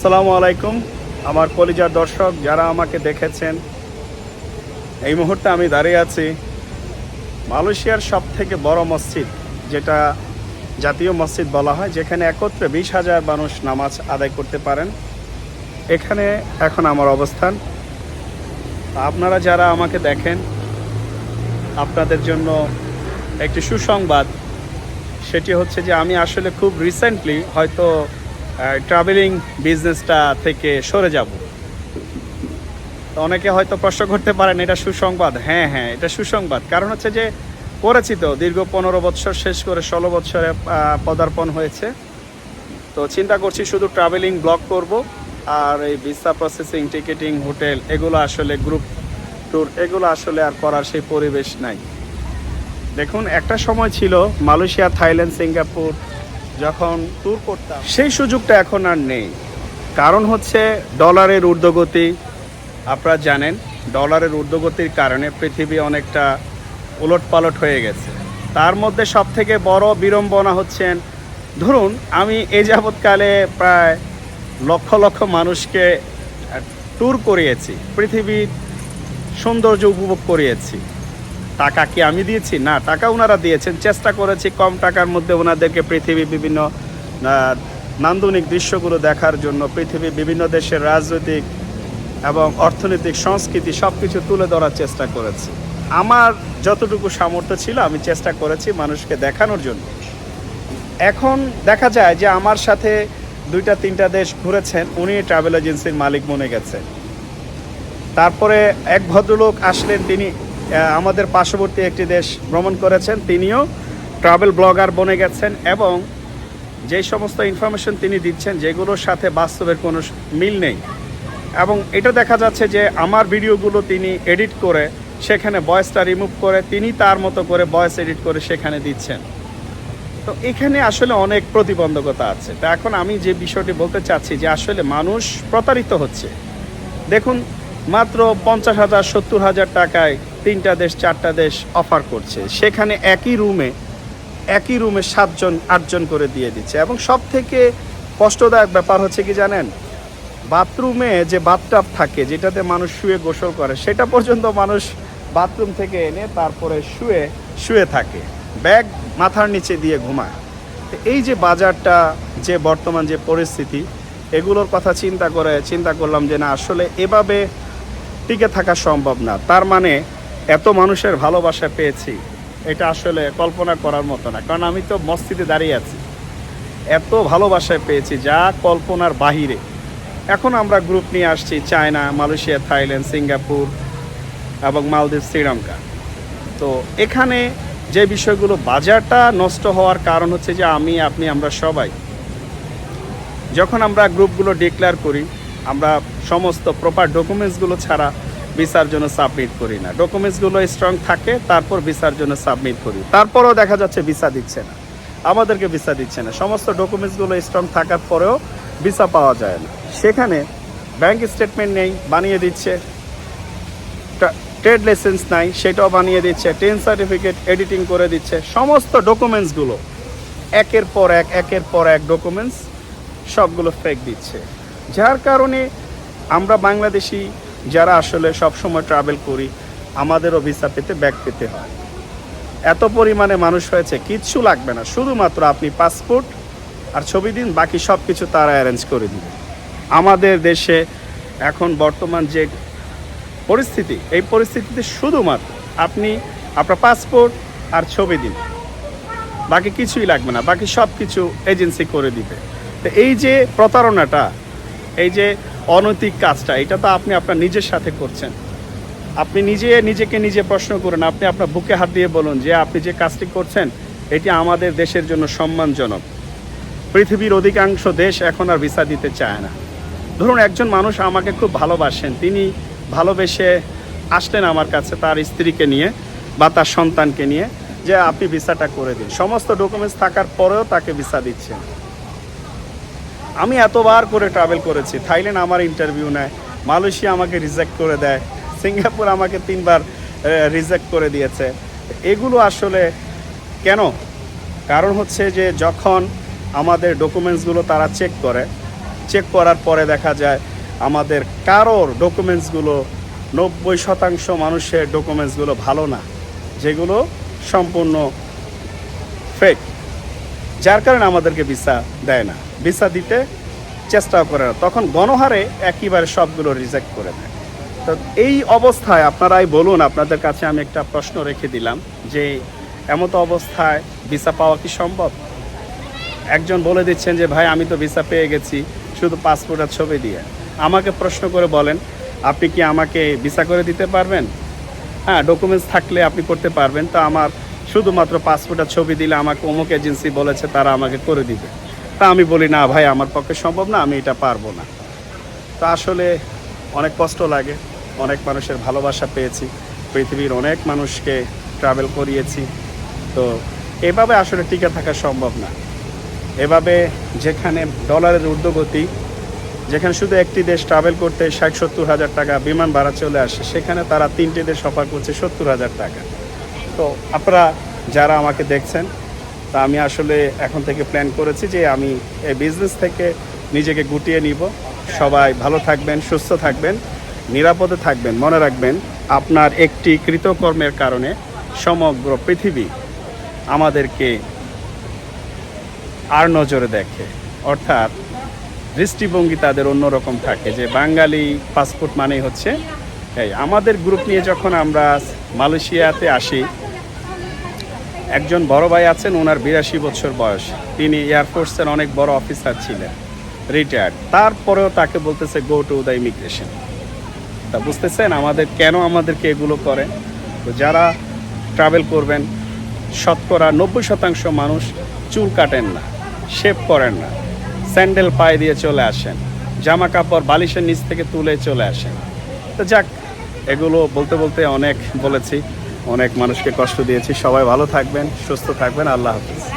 আসসালামু আলাইকুম। আমার কলিজার দর্শক, যারা আমাকে দেখেছেন, এই মুহূর্তে আমি দাঁড়িয়ে আছি মালয়েশিয়ার সব থেকে বড় মসজিদ, যেটা জাতীয় মসজিদ বলা হয়, যেখানে একত্রে বিশ হাজার মানুষ নামাজ আদায় করতে পারেন। এখানে এখন আমার অবস্থান। আপনারা যারা আমাকে দেখেন, আপনাদের জন্য একটি সুসংবাদ। সেটি হচ্ছে যে আমি আসলে খুব রিসেন্টলি হয়তো ট্রাভেলিং বিজনেসটা থেকে সরে যাব। অনেকে হয়তো প্রশ্ন করতে পারেন, এটা সুসংবাদ। হ্যাঁ হ্যাঁ এটা সুসংবাদ। কারণ হচ্ছে যে, করেছি তো, দীর্ঘ পনেরো বছর, শেষ করে ষোলো বছরে পদার্পণ হয়েছে। তো চিন্তা করছি শুধু ট্রাভেলিং ব্লগ করব, আর এই ভিসা প্রসেসিং টিকিটিং হোটেল এগুলো আসলে গ্রুপ ট্যুর এগুলো আসলে আর করার সেই পরিবেশ নাই। দেখুন, একটা সময় ছিল মালয়েশিয়া, থাইল্যান্ড, সিঙ্গাপুর যখন ট্যুর করতাম। সেই সুযোগটা এখন আর নেই। কারণ হচ্ছে ডলারের ঊর্ধ্বগতি। আপনারা জানেন, ডলারের ঊর্ধ্বগতির কারণে পৃথিবী অনেকটা উলটপালট হয়ে গেছে। তার মধ্যে সব থেকে বড় বিড়ম্বনা হচ্ছেন, ধরুন, আমি এই যাবৎকালে প্রায় লক্ষ লক্ষ মানুষকে ট্যুর করিয়েছি। পৃথিবীর সৌন্দর্য উপভোগ করিয়েছি। টাকা কি আমি দিয়েছি? না, টাকা ওনারা দিয়েছেন। চেষ্টা করেছি কম টাকার মধ্যে ওনাদেরকে পৃথিবী বিভিন্ন নান্দনিক দৃশ্যগুলো দেখার জন্য, পৃথিবীর বিভিন্ন দেশের রাজনৈতিক এবং অর্থনৈতিক সংস্কৃতি সব কিছু তুলে ধরার চেষ্টা করেছি। আমার যতটুকু সামর্থ্য ছিল, আমি চেষ্টা করেছি মানুষকে দেখানোর জন্য। এখন দেখা যায় যে আমার সাথে দুইটা, তিনটা দেশ ঘুরেছেন, উনি ট্রাভেল এজেন্সির মালিক মনে গেছেন তারপরে এক ভদ্রলোক আসলেন, তিনি আমাদের পার্শ্ববর্তী একটি দেশ ভ্রমণ করেছেন, তিনিও ট্রাভেল ব্লগার বনে গেছেন এবং যে সমস্ত ইনফরমেশন তিনি দিচ্ছেন, যেগুলোর সাথে বাস্তবের কোনো মিল নেই। এবং এটা দেখা যাচ্ছে যে আমার ভিডিওগুলো তিনি এডিট করে সেখানে ভয়েসটা রিমুভ করে তিনি তার মতো করে ভয়েস এডিট করে সেখানে দিচ্ছেন। তো এখানে আসলে অনেক প্রতিবন্ধকতা আছে। তা এখন আমি যে বিষয়টি বলতে চাচ্ছি যে আসলে মানুষ প্রতারিত হচ্ছে। দেখুন, মাত্র পঞ্চাশ হাজার, সত্তর হাজার টাকায় তিনটা দেশ, চারটা দেশ অফার করছে। সেখানে একই রুমে একই রুমে সাতজন, আটজন করে দিয়ে দিচ্ছে। এবং সব থেকে কষ্টদায়ক ব্যাপার হচ্ছে কি জানেন? বাথরুমে যে বাথটাব থাকে, যেটাতে মানুষ শুয়ে গোসল করে, সেটা পর্যন্ত মানুষ বাথরুম থেকে এনে তারপরে শুয়ে শুয়ে থাকে। ব্যাগ মাথার নিচে দিয়ে ঘুমায়। তো এই যে বাজারটা, যে বর্তমান যে পরিস্থিতি, এগুলোর কথা চিন্তা করে, চিন্তা করলাম যে না, আসলে এভাবে টিকে থাকা সম্ভব না। তার মানে এত মানুষের ভালোবাসা পেয়েছি, এটা আসলে কল্পনা করার মতো না। কারণ আমি তো মসজিদে দাঁড়িয়ে আছি। এত ভালোবাসায় পেয়েছি যা কল্পনার বাহিরে। এখন আমরা গ্রুপ নিয়ে আসছি চায়না, মালয়েশিয়া, থাইল্যান্ড, সিঙ্গাপুর এবং মালদ্বীপ, শ্রীলঙ্কা। তো এখানে যে বিষয়গুলো বাজারটা নষ্ট হওয়ার কারণ হচ্ছে যে আমি, আপনি, আমরা সবাই। যখন আমরা গ্রুপগুলো ডিক্লেয়ার করি, আমরা সমস্ত প্রপার ডকুমেন্টসগুলো ছাড়া ভিসার জন্য সাবমিট করি না। ডকুমেন্টসগুলো স্ট্রং থাকে, তারপর ভিসার জন্য সাবমিট করি। তারপরেও দেখা যাচ্ছে ভিসা দিচ্ছে না। আমাদেরকে ভিসা দিচ্ছে না। সমস্ত ডকুমেন্টসগুলো স্ট্রং থাকার পরেও ভিসা পাওয়া যায় না। সেখানে ব্যাংক স্টেটমেন্ট নেই, বানিয়ে দিচ্ছে। ট্রেড লাইসেন্স নাই, সেটাও বানিয়ে দিচ্ছে। টেন সার্টিফিকেট এডিটিং করে দিচ্ছে। সমস্ত ডকুমেন্টসগুলো একের পর এক, একের পর এক ডকুমেন্টস সবগুলো ফেক দিচ্ছে। যার কারণে আমরা বাংলাদেশি যারা আসলে সবসময় ট্রাভেল করি, আমাদেরও ভিসা পেতে ব্যাক পেতে হয়। এত পরিমাণে মানুষ হয়েছে, কিচ্ছু লাগবে না। শুধুমাত্র আপনি পাসপোর্ট আর ছবি দিন, বাকি সব কিছু তারা অ্যারেঞ্জ করে দিবে। আমাদের দেশে এখন বর্তমান যে পরিস্থিতি, এই পরিস্থিতিতে শুধুমাত্র আপনি আপনার পাসপোর্ট আর ছবি দিন। বাকি কিছুই লাগবে না, বাকি সব কিছু এজেন্সি করে দিবে। তো এই যে প্রতারণাটা, এই যে অনৈতিক কাজটা, এটা তো আপনি আপনার নিজের সাথে করছেন। আপনি নিজে নিজেকে নিজে প্রশ্ন করুন, আপনি আপনার বুকে হাত দিয়ে বলুন যে আপনি যে কাজটি করছেন, এটি আমাদের দেশের জন্য সম্মানজনক। পৃথিবীর অধিকাংশ দেশ এখন আর ভিসা দিতে চায় না। ধরুন একজন মানুষ আমাকে খুব ভালোবাসেন, তিনি ভালোবেসে আসলেন আমার কাছে তার স্ত্রীকে নিয়ে বা তার সন্তানকে নিয়ে যে আপনি ভিসাটা করে দিন। সমস্ত ডকুমেন্টস থাকার পরেও তাকে ভিসা দিচ্ছেন। আমি এতবার করে ট্রাভেল করেছি। থাইল্যান্ড আমার ইন্টারভিউ নেয়, মালয়েশিয়া আমাকে রিজেক্ট করে দেয়, সিঙ্গাপুর আমাকে তিনবার রিজেক্ট করে দিয়েছে। এগুলো আসলে কেন? কারণ হচ্ছে যে যখন আমাদের ডকুমেন্টসগুলো তারা চেক করে চেক করার পরে দেখা যায় আমাদের কারোর ডকুমেন্টসগুলো নব্বই শতাংশ মানুষের ডকুমেন্টসগুলো ভালো না, যেগুলো সম্পূর্ণ ফেক যার কারণে আমাদেরকে ভিসা দেয় না। ভিসা দিতে চেষ্টাও করে না। তখন গণহারে একইবারে সবগুলো রিজেক্ট করে দেয়। তো এই অবস্থায় আপনারাই বলুন, আপনাদের কাছে আমি একটা প্রশ্ন রেখে দিলাম যে এমতো অবস্থায় ভিসা পাওয়া কি সম্ভব? একজন বলে দিচ্ছেন যে, ভাই, আমি তো ভিসা পেয়ে গেছি, শুধু পাসপোর্ট আর ছবি দিয়ে। আমাকে প্রশ্ন করে বলেন, আপনি কি আমাকে ভিসা করে দিতে পারবেন? হ্যাঁ ডকুমেন্টস থাকলে আপনি করতে পারবেন। তো আমার শুধুমাত্র পাসপোর্ট আর ছবি দিলে আমাকে অমুক এজেন্সি বলেছে, তারা আমাকে করে দিবে। তা আমি বলি, না ভাই, আমার পক্ষে সম্ভব না, আমি এটা পারব না। তো আসলে অনেক কষ্ট লাগে, অনেক মানুষের ভালোবাসা পেয়েছি, পৃথিবীর অনেক মানুষকে ট্রাভেল করিয়েছি। তো এভাবে আসলে টিকে থাকা সম্ভব না। এভাবে যেখানে ডলারের ঊর্ধ্বগতি, যেখানে শুধু একটি দেশ ট্রাভেল করতে ষাট সত্তর হাজার টাকা বিমান ভাড়া চলে আসে, সেখানে তারা তিনটি দেশ অফার করছে সত্তর হাজার টাকা। তো আপনারা যারা আমাকে দেখছেন তা আমি আসলে এখন থেকে প্ল্যান করেছি যে আমি এই বিজনেস থেকে নিজেকে গুটিয়ে নিব। সবাই ভালো থাকবেন, সুস্থ থাকবেন, নিরাপদে থাকবেন, মনে রাখবেন, আপনার একটি কৃতকর্মের কারণে সমগ্র পৃথিবী আমাদেরকে আর নজরে দেখে। অর্থাৎ দৃষ্টিভঙ্গি তাদের অন্যরকম থাকে যে বাঙালি পাসপোর্ট মানেই হচ্ছে, এই আমাদের গ্রুপ নিয়ে যখন আমরা মালয়েশিয়াতে আসি একজন বড় ভাই আছেন ওনার বিরাশি বছর বয়স। তিনি এয়ারফোর্সের অনেক বড় অফিসার ছিলেন রিটায়ার্ড তারপরেও তাকে বলতেছে গো টু দ্য ইমিগ্রেশন তা বুঝতেছেন? আমাদের কেন আমাদেরকে এগুলো করে? তো যারা ট্রাভেল করবেন, শতকরা নব্বই শতাংশ মানুষ চুল কাটেন না শেভ করেন না স্যান্ডেল পায়ে দিয়ে চলে আসেন, জামা কাপড় বালিশের নিচ থেকে তুলে চলে আসেন। তো যাক, এগুলো বলতে বলতে অনেক বলেছি। অনেক মানুষকে কষ্ট দিয়েছি। সবাই ভালো থাকবেন সুস্থ থাকবেন। আল্লাহ হাফিজ।